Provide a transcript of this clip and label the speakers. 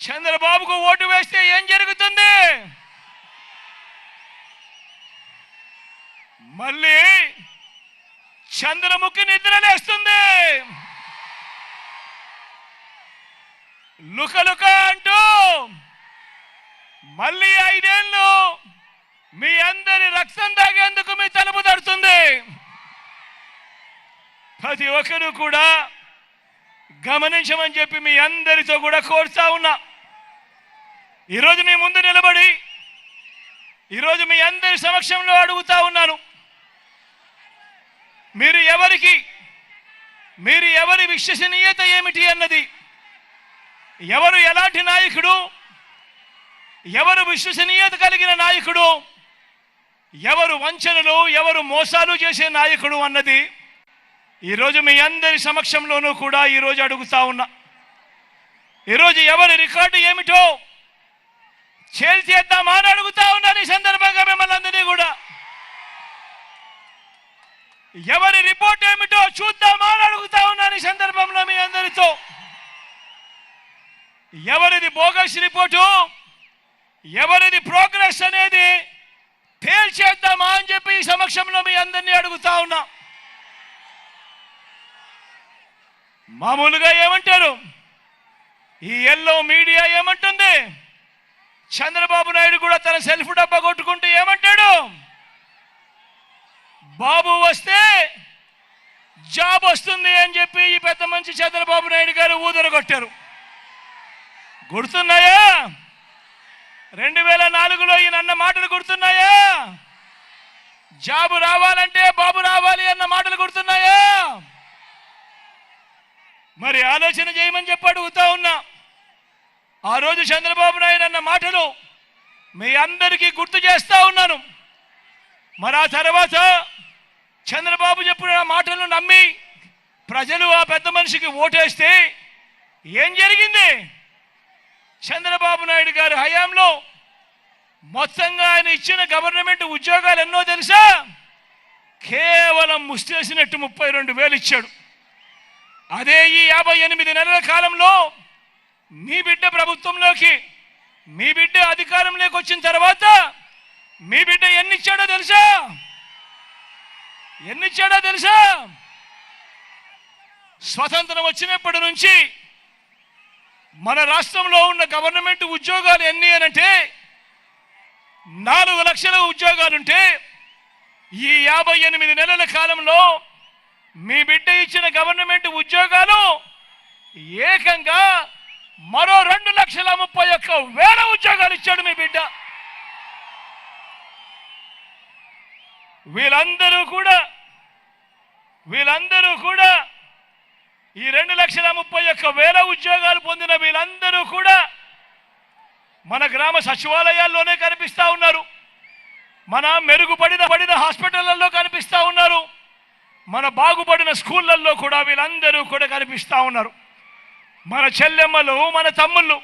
Speaker 1: చంద్రబాబుకు ఓటు వేస్తే ఏం జరుగుతుంది? మళ్ళీ చంద్రముఖి నిద్రలేస్తుంది. లుకలుక అంటూ మళ్ళీ ఐదేళ్ళు మీ అందరి రక్తం తాగేందుకు మీ తలుపు తడుతుంది. ప్రతి ఒక్కరూ కూడా గమనించమని చెప్పి మీ అందరితో కూడా కోరుతా ఉన్నా. ఈరోజు మీ ముందు నిలబడి ఈరోజు మీ అందరి సమక్షంలో అడుగుతా ఉన్నాను. మీరు ఎవరికి మీరు ఎవరి విశ్వసనీయత ఏమిటి అన్నది ఎవరు ఎలాంటి నాయకుడు ఎవరు విశ్వసనీయత కలిగిన నాయకుడు ఎవరు వంచనలు ఎవరు మోసాలు చేసే నాయకుడు అన్నది ఈరోజు మీ అందరి సమక్షంలోనూ కూడా ఈరోజు అడుగుతా ఉన్నా. ఈరోజు ఎవరి రికార్డు ఏమిటో చేద్దామా అని అడుగుతా ఉన్నాను ఈ సందర్భంగా మిమ్మల్ని అందరినీ కూడా. ఎవరి రిపోర్ట్ ఏమిటో చూద్దామా అని అడుగుతా ఉన్నాను ఈ సందర్భంలో మీ అందరితో. ఎవరిది బోగస్ రిపోర్టు ఎవరిది ప్రోగ్రెస్ అనేది తేల్చేద్దామా అని చెప్పి ఈ సమక్షంలో మీ అందరినీ అడుగుతా ఉన్నా. మామూలుగా ఏమంటారు? ఈ ఎల్లో మీడియా ఏమంటుంది? చంద్రబాబు నాయుడు కూడా తన సెల్ఫ్ డబ్బా కొట్టుకుంటూ ఏమంటాడు? బాబు వస్తే జాబ్ వస్తుంది అని చెప్పి ఈ పెద్ద మంచి చంద్రబాబు నాయుడు గారు ఊదరగొట్టారు గుర్తున్నాయా? రెండు వేల నాలుగులో ఈయన అన్న మాటలు గుర్తున్నాయా? జాబు రావాలంటే బాబు రావాలి అన్న మాటలు గుర్తున్నాయా? మరి ఆలోచన చేయమని చెప్పి అడుగుతా ఉన్నా. ఆ రోజు చంద్రబాబు నాయుడు అన్న మాటలు మీ అందరికీ గుర్తు చేస్తా ఉన్నాను. మరి ఆ తర్వాత చంద్రబాబు చెప్పిన మాటలను నమ్మి ప్రజలు ఆ పెద్ద మనిషికి ఓటేస్తే ఏం జరిగింది? చంద్రబాబు నాయుడు గారి హయాంలో మొత్తంగా ఆయన ఇచ్చిన గవర్నమెంట్ ఉద్యోగాలు ఎన్నో తెలుసా? కేవలం ముస్తేసినట్టు ముప్పై రెండు వేలు ఇచ్చాడు. అదే ఈ యాభై ఎనిమిది నెలల కాలంలో మీ బిడ్డ ప్రభుత్వంలోకి మీ బిడ్డ అధికారంలోకి వచ్చిన తర్వాత మీ బిడ్డ ఎన్నిచ్చాడో తెలుసా? ఎన్నిచ్చాడో తెలుసా? స్వతంత్రం వచ్చినప్పటి నుంచి మన రాష్ట్రంలో ఉన్న గవర్నమెంట్ ఉద్యోగాలు ఎన్ని అనంటే నాలుగు లక్షల ఉద్యోగాలుంటే ఈ యాభై ఎనిమిది నెలల కాలంలో మీ బిడ్డ ఇచ్చిన గవర్నమెంట్ ఉద్యోగాలు ఏకంగా మరో రెండు లక్షల ముప్పై ఒక్క వేల ఉద్యోగాలు ఇచ్చాడు మీ బిడ్డ. వీళ్ళందరూ కూడా వీళ్ళందరూ కూడా ఈ రెండు లక్షల ముప్పై ఒక్క వేల ఉద్యోగాలు పొందిన వీళ్ళందరూ కూడా మన గ్రామ సచివాలయాల్లోనే కనిపిస్తా ఉన్నారు. మన మెరుగుపడిన పడిన హాస్పిటళ్ళలో కనిపిస్తూ ఉన్నారు. మన బాగుపడిన స్కూళ్ళల్లో కూడా వీళ్ళందరూ కూడా కనిపిస్తూ ఉన్నారు. మన చెల్లెమ్మలు మన తమ్ముళ్ళు.